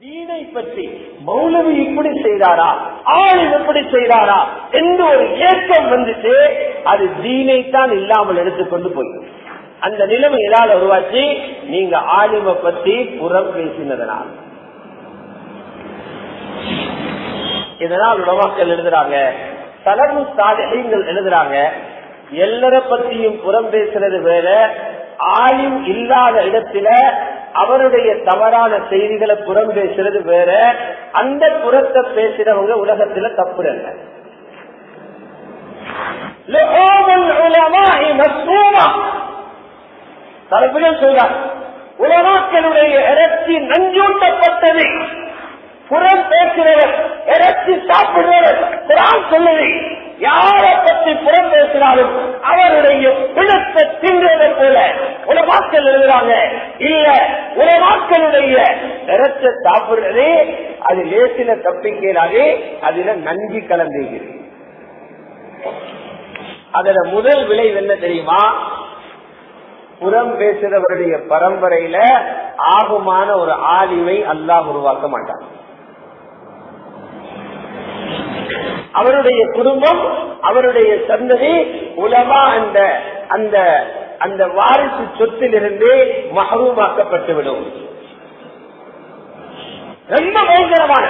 தீனை பற்றி மௌலவி இப்படி செய்தாரா? ஆள் எப்படி செய்தாரா? என்று ஒரு ஏக்கம் வந்துட்டு அது தீனைத்தான் இல்லாமல் எடுத்துக்கொண்டு போயிடும். அந்த நிலைமை ஏதாவது உருவாச்சு? நீங்க ஆலிம பத்தி புறம் பேசினதனால். இதனால் உணவாக்கள் எழுதுறாங்க. தலவு சாதனைகள் எழுதுறாங்க. எல்லார பத்தியும் புறம் பேசுறது வேற. ஆயும் இல்லாத இடத்துல அவருடைய தவறான செய்திகளை புறம் பேசுறது வேற அந்த புறத்தை பேசுறவங்க உலகத்துல தப்பு இல்ல. தலைப்புகள் சொல்றார் உலமாக்களுடைய இறைச்சி நஞ்சூட்டப்பட்டது. புறம் பேசுகிறவர் இறைச்சி சாப்பிடுறவர் குரான் சொல்லுது. யாரை பற்றி புறம் பேசினாலும் அவருடைய பிணத்தை தின்றதை போல உலமாக்கள் எழுதுறாங்க இல்ல உலமாக்களுடைய இறைச்ச சாப்பிடுறதே அது லேசில தப்பிக்கிறாரே அதுல நன்றி கலந்துகிறது. அதுல முதல் விளைவு என்ன தெரியுமா? புறம் பேசுறவருடைய பரம்பரையில ஆபமான ஒரு ஆலிமை அல்லாஹ் உருவாக்க மாட்டார் அவருடைய குடும்பம் அவருடைய சந்ததி உலமா அந்த அந்த அந்த வாரிசு சொத்திலிருந்து மகரூமாக்கப்பட்டு விடும் ரொம்ப பயங்கரமான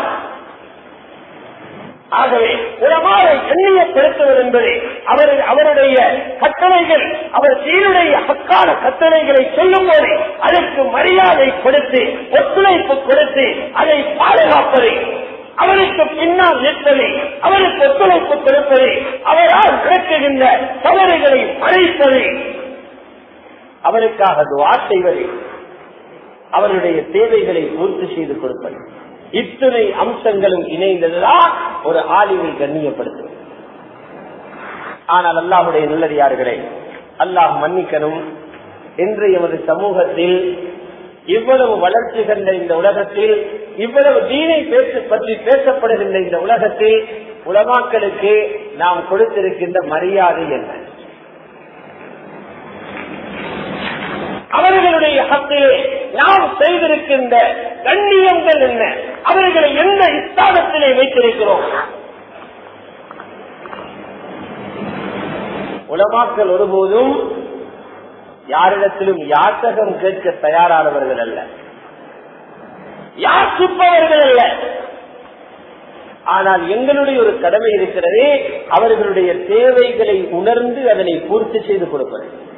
ஆகவே உலமாவை எண்ணியப்படுத்துவது என்பது அவர் அவருடைய கட்டளைகள் அவர் சீருடைய ஹக்கான கட்டளைகளை சொல்லும் போது அதற்கு மரியாதை கொடுத்து ஒத்துழைப்பு கொடுத்து அதை பாதுகாப்பது அவருக்கு பின்னால் நிற்பது அவருக்கு ஒத்துழைப்பு கொடுப்பது அவரால் நடக்குகின்ற தவறுகளை மறைப்பது அவருக்காக துவா செய்வது. அவருடைய தேவைகளை பூர்த்தி செய்து கொடுப்பது. இத்தனை அம்சங்களும் இணைந்ததுதான் ஒரு ஆலிமை கண்ணியப்படுத்துவது. ஆனால் அல்லாஹுடைய நல்லடியார்களே அல்லாஹ் மன்னிக்கணும். என்று எமது சமூகத்தில் இவ்வளவு வளர்ச்சி கண்ட இந்த உலகத்தில் இவ்வளவு தீனை பேச பற்றி பேசப்படுகின்ற இந்த உலகத்தில் உலமாக்களுக்கு நாம் கொடுத்திருக்கின்ற மரியாதை என்ன? அவர்களுடைய ஹத்திலே செய்திருக்கின்ற கண்ணியங்கள் என்ன? அவர்களை எந்த ஸ்தானத்திலே வைத்திருக்கிறோம்? உலமாக்கள் ஒருபோதும் யாரிடத்திலும் யாத்தகம் கேட்க தயாரானவர்கள் அல்ல. யாசிப்பவர்கள் அல்ல. ஆனால் எங்களுடைய ஒரு கடமை இருக்கிறது அவர்களுடைய தேவைகளை உணர்ந்து அதனை பூர்த்தி செய்து கொடுப்பது.